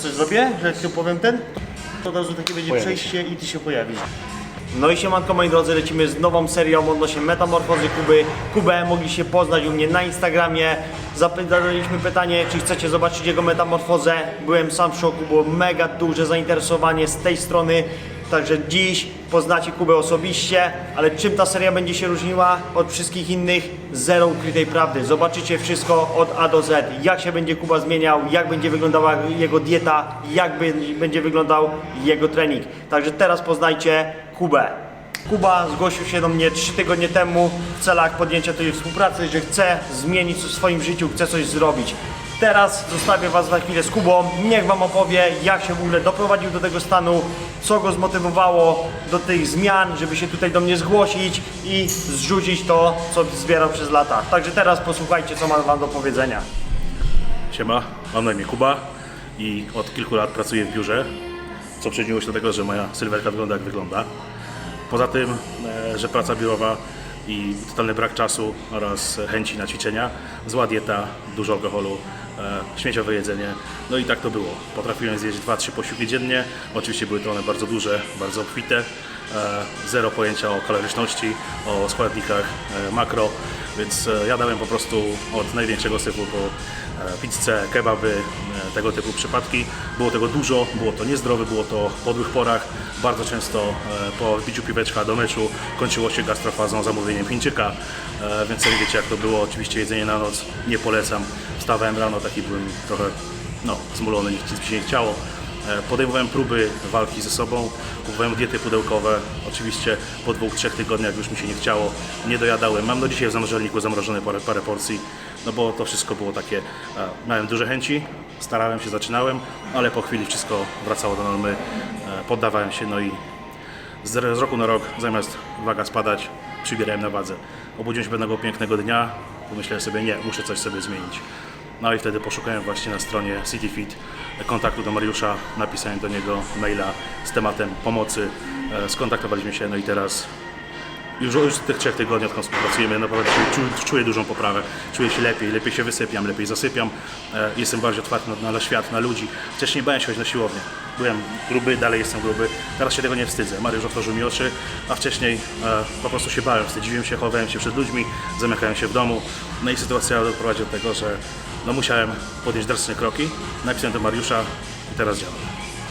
coś zrobię, że jak tu powiem ten, to od razu takie będzie Pojawi przejście i ty się pojawisz. No i siemanko moi drodzy, lecimy z nową serią odnośnie metamorfozy Kuby. Kubę mogliście poznać u mnie na Instagramie. Zadaliśmy pytanie, czy chcecie zobaczyć jego metamorfozę. Byłem sam w szoku, było mega duże zainteresowanie z tej strony. Także dziś poznacie Kubę osobiście, ale czym ta seria będzie się różniła od wszystkich innych? Zero ukrytej prawdy. Zobaczycie wszystko od A do Z. Jak się będzie Kuba zmieniał, jak będzie wyglądała jego dieta, jak będzie wyglądał jego trening. Także teraz poznajcie Kubę. Kuba zgłosił się do mnie 3 tygodnie temu w celach podjęcia tej współpracy, że chce zmienić coś w swoim życiu, chce coś zrobić. Teraz zostawię Was na chwilę z Kubą. Niech Wam opowie, jak się w ogóle doprowadził do tego stanu, co go zmotywowało do tych zmian, żeby się tutaj do mnie zgłosić i zrzucić to, co zbierał przez lata. Także teraz posłuchajcie, co mam Wam do powiedzenia. Siema, mam na imię Kuba i od kilku lat pracuję w biurze, co przyczyniło się do tego, że moja sylwetka wygląda jak wygląda. Poza tym, e, że praca biurowa i totalny brak czasu oraz chęci na ćwiczenia, zła dieta, dużo alkoholu, śmieciowe jedzenie, no i tak to było. Potrafiłem zjeść 2-3 posiłki dziennie, oczywiście były to one bardzo duże, bardzo obfite, e, zero pojęcia o kaloryczności, o składnikach e, makro, więc e, jadałem po prostu od największego syfu po e, pizzę, kebaby, e, tego typu przypadki. Było tego dużo, było to niezdrowe, było to w podłych porach. Bardzo często e, po wbiciu piweczka do meczu kończyło się gastrofazą, zamówieniem Chińczyka, e, więc sami wiecie jak to było. Oczywiście jedzenie na noc nie polecam. Wstawałem rano, taki byłem trochę no, zmulony, nic mi się nie chciało. E, Podejmowałem próby walki ze sobą, kupowałem diety pudełkowe. Oczywiście po dwóch, trzech tygodniach już mi się nie chciało, nie dojadałem. Mam do dzisiaj w zamrażalniku zamrożone parę, parę porcji, no bo to wszystko było takie, e, miałem duże chęci, starałem się, zaczynałem, ale po chwili wszystko wracało do normy, e, poddawałem się, no i z, roku na rok, zamiast waga spadać, przybierałem na wadze. Obudziłem się pewnego pięknego dnia, pomyślałem sobie, nie, muszę coś sobie zmienić. No i wtedy poszukałem właśnie na stronie CityFit kontaktu do Mariusza, napisałem do niego maila z tematem pomocy, E, skontaktowaliśmy się, no i teraz już, już tych trzech tygodni, odkąd współpracujemy, naprawdę czuję, czuję dużą poprawę. Czuję się lepiej, lepiej się wysypiam, lepiej zasypiam. E, Jestem bardziej otwarty na, na świat, na ludzi. Wcześniej bałem się chodzić na siłownię. Byłem gruby, dalej jestem gruby. Teraz się tego nie wstydzę. Mariusz otworzył mi oczy, a wcześniej e, po prostu się bałem, wstydziłem się, chowałem się przed ludźmi, zamykałem się w domu. No i sytuacja doprowadziła do tego, że no, musiałem podjąć drastyczne kroki. Napisałem do Mariusza i teraz działam.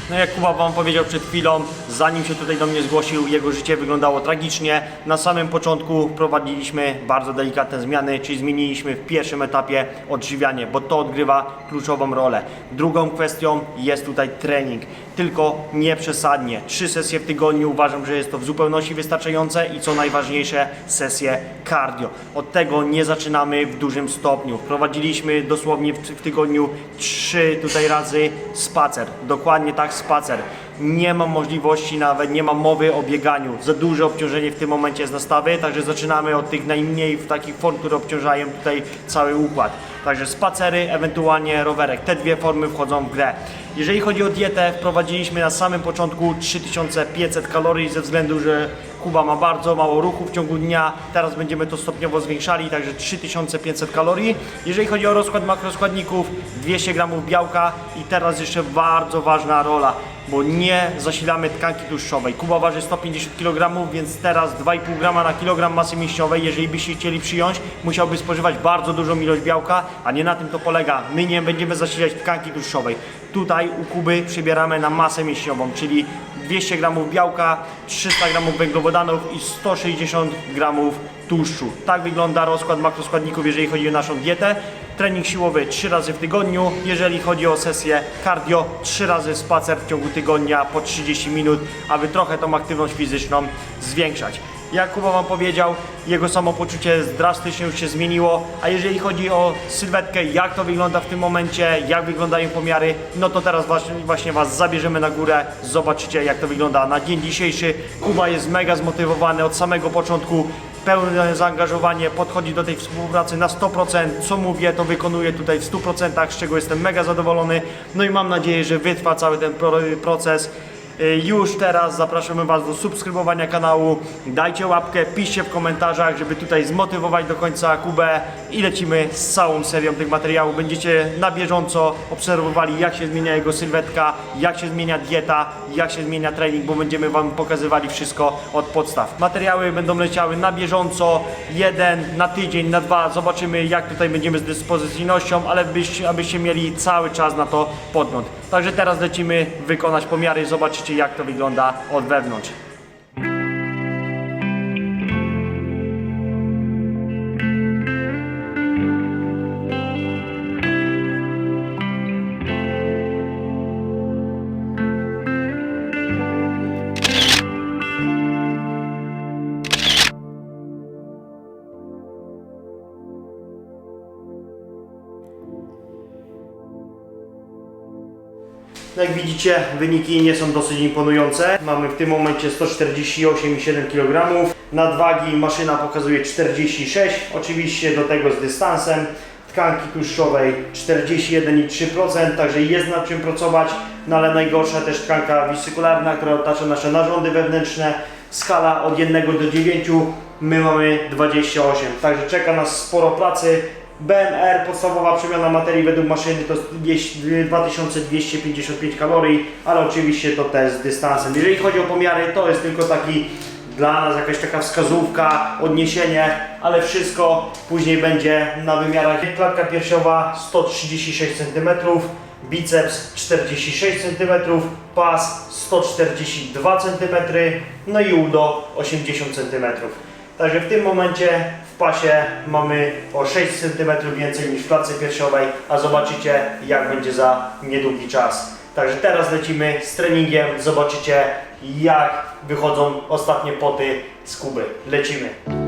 No jak Kuba Wam powiedział przed chwilą, zanim się tutaj do mnie zgłosił, jego życie wyglądało tragicznie. Na samym początku wprowadziliśmy bardzo delikatne zmiany, czyli zmieniliśmy w pierwszym etapie odżywianie, bo to odgrywa kluczową rolę. Drugą kwestią jest tutaj trening, tylko nie przesadnie. Trzy sesje w tygodniu uważam, że jest to w zupełności wystarczające i co najważniejsze, sesje cardio. Od tego nie zaczynamy w dużym stopniu. Wprowadziliśmy dosłownie w, tygodniu trzy tutaj razy spacer. Dokładnie tak spacer. Nie mam możliwości nawet, nie mam mowy o bieganiu. Za duże obciążenie w tym momencie jest na stawy, także zaczynamy od tych najmniej w takich form, które obciążają tutaj cały układ. Także spacery, ewentualnie rowerek. Te dwie formy wchodzą w grę. Jeżeli chodzi o dietę, wprowadziliśmy na samym początku 3500 kalorii ze względu, że Kuba ma bardzo mało ruchu w ciągu dnia. Teraz będziemy to stopniowo zwiększali, także 3500 kalorii. Jeżeli chodzi o rozkład makroskładników, 200 gramów białka i teraz jeszcze bardzo ważna rola, bo nie zasilamy tkanki tłuszczowej. Kuba waży 150 kg, więc teraz 2,5 grama na kilogram masy mięśniowej. Jeżeli byście chcieli przyjąć, musiałby spożywać bardzo dużą ilość białka, a nie na tym to polega. My nie będziemy zasilać tkanki tłuszczowej. Tutaj u Kuby przybieramy na masę mięśniową, czyli 200 gramów białka, 300 gramów węglowodanów i 160 gramów tłuszczu. Tak wygląda rozkład makroskładników, jeżeli chodzi o naszą dietę. Trening siłowy 3 razy w tygodniu, jeżeli chodzi o sesję cardio, 3 razy spacer w ciągu tygodnia po 30 minut, aby trochę tą aktywność fizyczną zwiększać. Jak Kuba Wam powiedział, jego samopoczucie drastycznie już się zmieniło, a jeżeli chodzi o sylwetkę, jak to wygląda w tym momencie, jak wyglądają pomiary, no to teraz właśnie, Was zabierzemy na górę, zobaczycie jak to wygląda na dzień dzisiejszy. Kuba jest mega zmotywowany od samego początku, pełne zaangażowanie, podchodzi do tej współpracy na 100%, co mówię, to wykonuje tutaj w 100%, z czego jestem mega zadowolony, no i mam nadzieję, że wytrwa cały ten pro- proces. Y, Już teraz zapraszamy Was do subskrybowania kanału, dajcie łapkę, piszcie w komentarzach, żeby tutaj zmotywować do końca Kubę i lecimy z całą serią tych materiałów. Będziecie na bieżąco obserwowali jak się zmienia jego sylwetka, jak się zmienia dieta, jak się zmienia trening, bo będziemy Wam pokazywali wszystko od podstaw. Materiały będą leciały na bieżąco, jeden na tydzień, na dwa, zobaczymy jak tutaj będziemy z dyspozycyjnością, ale byś, abyście mieli cały czas na to podgląd. Także teraz lecimy wykonać pomiary, zobaczycie jak to wygląda od wewnątrz. Jak widzicie, wyniki nie są dosyć imponujące. Mamy w tym momencie 148,7 kg. Nadwagi maszyna pokazuje 46, oczywiście do tego z dystansem. Tkanki tłuszczowej 41,3%, także jest nad czym pracować. No ale najgorsza też tkanka wisykularna, która otacza nasze narządy wewnętrzne. Skala od 1 do 9, my mamy 28, także czeka nas sporo pracy. BMR, podstawowa przemiana materii według maszyny to jest 200 2255 kalorii, ale oczywiście to też z dystansem. Jeżeli chodzi o pomiary, to jest tylko taki dla nas jakaś taka wskazówka, odniesienie, ale wszystko później będzie na wymiarach. Klatka piersiowa 136 cm, biceps 46 cm, pas 142 cm, no i udo 80 cm. Także w tym momencie pasie mamy o 6 cm więcej niż w klatce piersiowej, a zobaczycie jak będzie za niedługi czas. Także teraz lecimy z treningiem, zobaczycie jak wychodzą ostatnie poty z Kuby. Lecimy.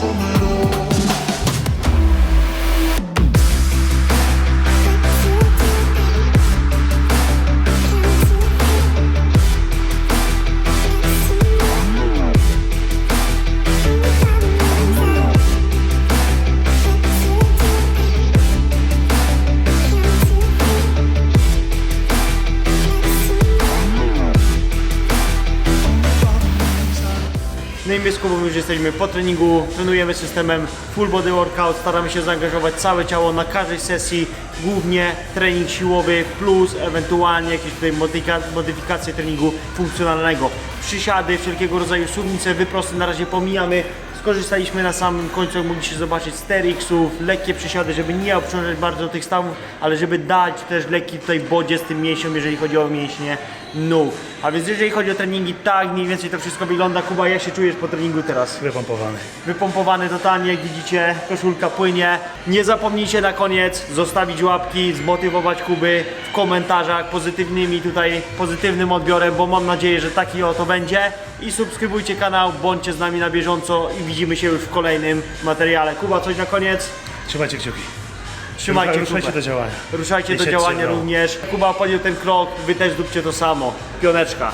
No i my z Kubą już jesteśmy po treningu, trenujemy systemem full body workout, staramy się zaangażować całe ciało na każdej sesji, głównie trening siłowy plus ewentualnie jakieś tutaj modyfika- modyfikacje treningu funkcjonalnego. Przysiady, wszelkiego rodzaju suwnice, wyprosty na razie pomijamy. Skorzystaliśmy na samym końcu, mogliście zobaczyć, z TRX-ów, lekkie przysiady, żeby nie obciążać bardzo tych stawów, ale żeby dać też lekki tutaj bodziec tym mięsiom, jeżeli chodzi o mięśnie nóg. A więc jeżeli chodzi o treningi, tak mniej więcej to wszystko wygląda. Kuba, jak się czujesz po treningu teraz? Wypompowany. Wypompowany totalnie, jak widzicie, koszulka płynie. Nie zapomnijcie na koniec zostawić łapki, zmotywować Kuby w komentarzach pozytywnymi tutaj, pozytywnym odbiorem, bo mam nadzieję, że taki oto będzie. I subskrybujcie kanał, bądźcie z nami na bieżąco i widzimy się już w kolejnym materiale. Kuba, coś na koniec? Trzymajcie kciuki. Trzymajcie Ruszajcie do działania. Ruszajcie do działania trzymał. również. Kuba podjął ten krok, wy też zróbcie to samo. Pioneczka.